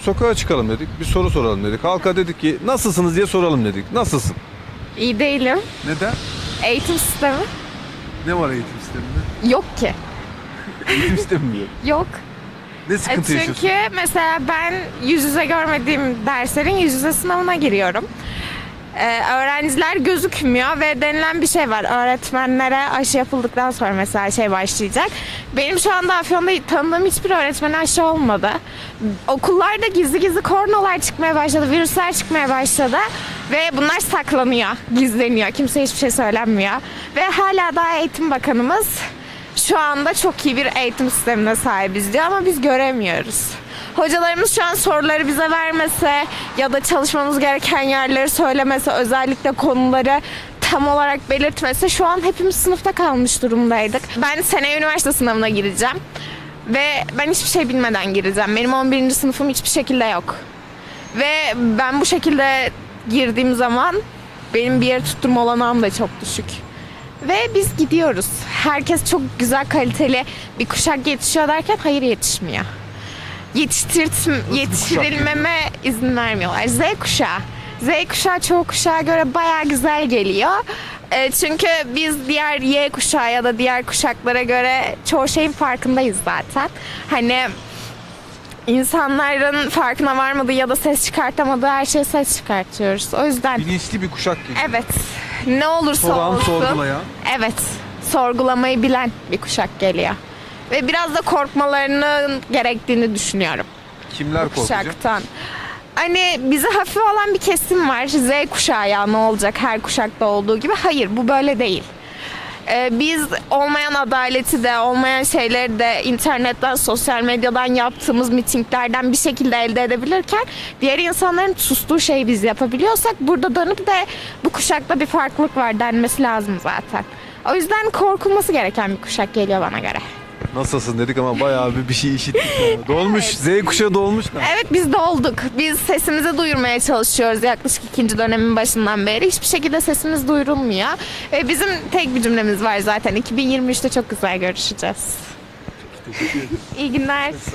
sokağa çıkalım dedik. Bir soru soralım dedik. Halka dedik ki nasılsınız diye soralım dedik. Nasılsın? İyi değilim. Neden? Eğitim sistemi Ne var eğitim sisteminde? yok ki. Eğitim sistemi mi yok? Yok. Ne E sıkıntı yaşıyorsun? Çünkü mesela ben yüz yüze görmediğim derslerin yüz yüze sınavına giriyorum. Ee, öğrenciler gözükmüyor ve denilen bir şey var. Öğretmenlere aşı yapıldıktan sonra mesela şey başlayacak. Benim şu anda Afyon'da tanıdığım hiçbir öğretmen aşı olmadı. Okullarda gizli gizli koronalar çıkmaya başladı, virüsler çıkmaya başladı. Ve bunlar saklanıyor, gizleniyor. Kimse hiçbir şey söylenmiyor. Ve hala daha Eğitim Bakanımız şu anda çok iyi bir eğitim sistemine sahibiz diyor ama biz göremiyoruz. Hocalarımız şu an soruları bize vermese ya da çalışmamız gereken yerleri söylemese özellikle konuları tam olarak belirtmese şu an hepimiz sınıfta kalmış durumdaydık. Ben seneye üniversite sınavına gireceğim ve ben hiçbir şey bilmeden gireceğim. Benim 11. sınıfım hiçbir şekilde yok. Ve ben bu şekilde girdiğim zaman benim bir yer tutturma olanağım da çok düşük. Ve biz gidiyoruz. Herkes çok güzel kaliteli bir kuşak yetişiyor derken hayır yetişmiyor. Yetiştirt, yetiştirilmeme izin vermiyorlar. Z kuşağı. Z kuşağı çoğu kuşağa göre baya güzel geliyor. E, çünkü biz diğer Y kuşağı ya da diğer kuşaklara göre çoğu şeyin farkındayız zaten. Hani insanların farkına varmadığı ya da ses çıkartamadığı her şeye ses çıkartıyoruz. O yüzden Bilinçli bir kuşak geliyor. Evet. Ne olursa Soran, olsun. sorgulayan. Evet. Sorgulamayı bilen bir kuşak geliyor. Ve biraz da korkmalarının gerektiğini düşünüyorum Kimler korkacak? kuşaktan. Hani bizi hafif alan bir kesim var. Z kuşağı ya ne olacak her kuşakta olduğu gibi. Hayır bu böyle değil. Ee, biz olmayan adaleti de olmayan şeyleri de internetten, sosyal medyadan yaptığımız mitinglerden bir şekilde elde edebilirken diğer insanların sustuğu şeyi biz yapabiliyorsak burada dönüp de bu kuşakta bir farklılık var denmesi lazım zaten. O yüzden korkulması gereken bir kuşak geliyor bana göre. Nasılsın dedik ama bayağı bir, bir şey işittik. yani. Dolmuş. Z kuşağı dolmuş da. Evet biz de olduk. Biz sesimizi duyurmaya çalışıyoruz yaklaşık ikinci dönemin başından beri. Hiçbir şekilde sesimiz duyurulmuyor. Ve bizim tek bir cümlemiz var zaten. 2023'te çok güzel görüşeceğiz. İyi günler.